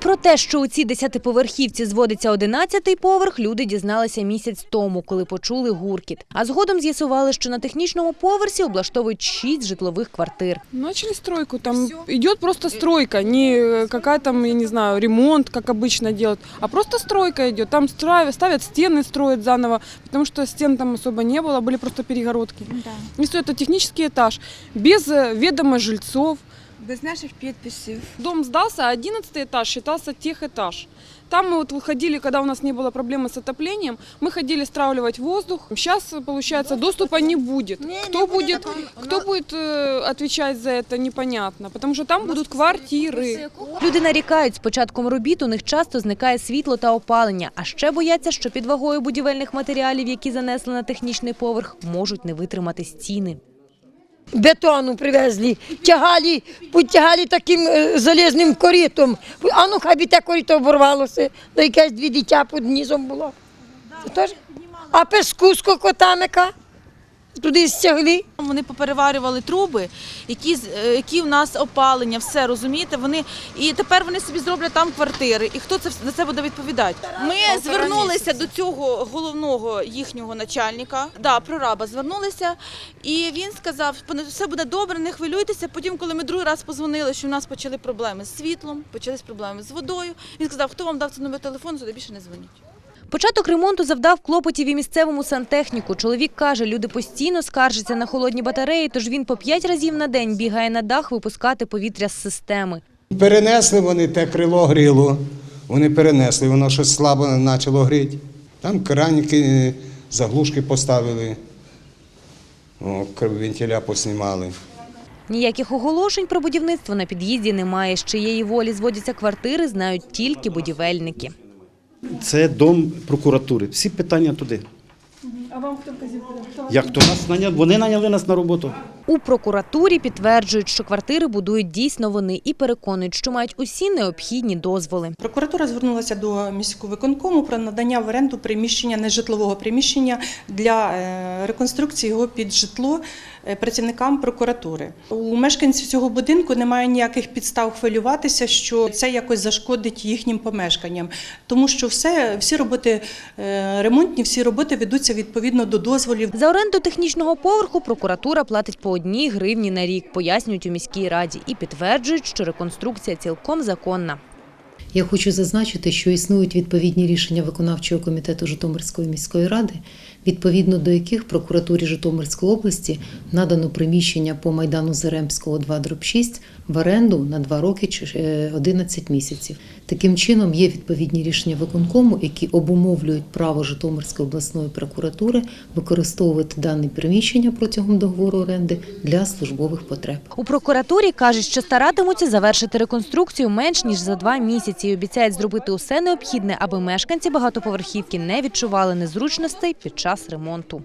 Про те, що у цій десятиповерхівці зводиться одинадцятий поверх, люди дізналися місяць тому, коли почули гуркіт. А згодом з'ясували, що на технічному поверсі облаштовують шість житлових квартир. Начали стройку, там идет просто стройка, не э, какая там, я не знаю, ремонт, как обычно делают, а просто стройка идет. Там стра- ставят стены, строят заново, потому что стен там особо не было, были просто перегородки. И все это технический этаж, без э, ведома жильцов. Без наших підписів. Дом сдался, а 11 этаж считался техэтаж. Там мы вот выходили, когда у нас не было проблемы с отоплением, мы ходили стравливать воздух. Сейчас, получается, доступа не будет. Кто будет, кто будет э, отвечать за это, непонятно, потому что там будут квартиры. Люди нарікають, з початком робіт у них часто зникає світло та опалення, а ще бояться, що під вагою будівельних матеріалів, які занесли на технічний поверх, можуть не витримати стіни. бетону привезли, тягали, потягали таким е, залізним коритом. А ну хай би те корито оборвалося, то якесь дві дитя під низом було. А песку котамика туди стягли. Вони попереварювали труби, які, е, які в нас опалення, все розумієте. Вони і тепер вони собі зроблять там квартири. І хто це за це буде відповідати? Ми звернулися до цього головного їхнього начальника, да, прораба звернулися, і він сказав, «Пане, все буде добре, не хвилюйтеся. Потім, коли ми другий раз позвонили, що в нас почали проблеми з світлом, почались проблеми з водою. Він сказав, хто вам дав цей номер телефону, туди більше не дзвоніть. Початок ремонту завдав клопотів і місцевому сантехніку. Чоловік каже, люди постійно скаржаться на холодні батареї, тож він по п'ять разів на день бігає на дах випускати повітря з системи. Перенесли вони те крило гріло. Вони перенесли, воно щось слабо почало гріти. Там краніки, заглушки поставили, о, вентиля поснімали. Ніяких оголошень про будівництво на під'їзді немає. З чиєї волі зводяться квартири, знають тільки будівельники. Це дом прокуратури. Всі питання туди. А вам хто вказів? Як то нас наняли? Вони наняли нас на роботу. У прокуратурі підтверджують, що квартири будують дійсно вони і переконують, що мають усі необхідні дозволи. Прокуратура звернулася до міського виконкому про надання в оренду приміщення нежитлового приміщення для е, реконструкції його під житло працівникам прокуратури. У мешканців цього будинку немає ніяких підстав хвилюватися, що це якось зашкодить їхнім помешканням, тому що все, всі роботи е, ремонтні, всі роботи ведуться відповідно до дозволів. За оренду технічного поверху прокуратура платить по одній гривні на рік, пояснюють у міській раді і підтверджують, що реконструкція цілком законна. Я хочу зазначити, що існують відповідні рішення виконавчого комітету Житомирської міської ради, відповідно до яких прокуратурі Житомирської області надано приміщення по майдану Заремського 2 6 в оренду на 2 роки чи, е, 11 місяців. Таким чином є відповідні рішення виконкому, які обумовлюють право Житомирської обласної прокуратури використовувати дане приміщення протягом договору оренди для службових потреб. У прокуратурі кажуть, що старатимуться завершити реконструкцію менш ніж за два місяці і обіцяють зробити усе необхідне, аби мешканці багатоповерхівки не відчували незручностей під час ремонту.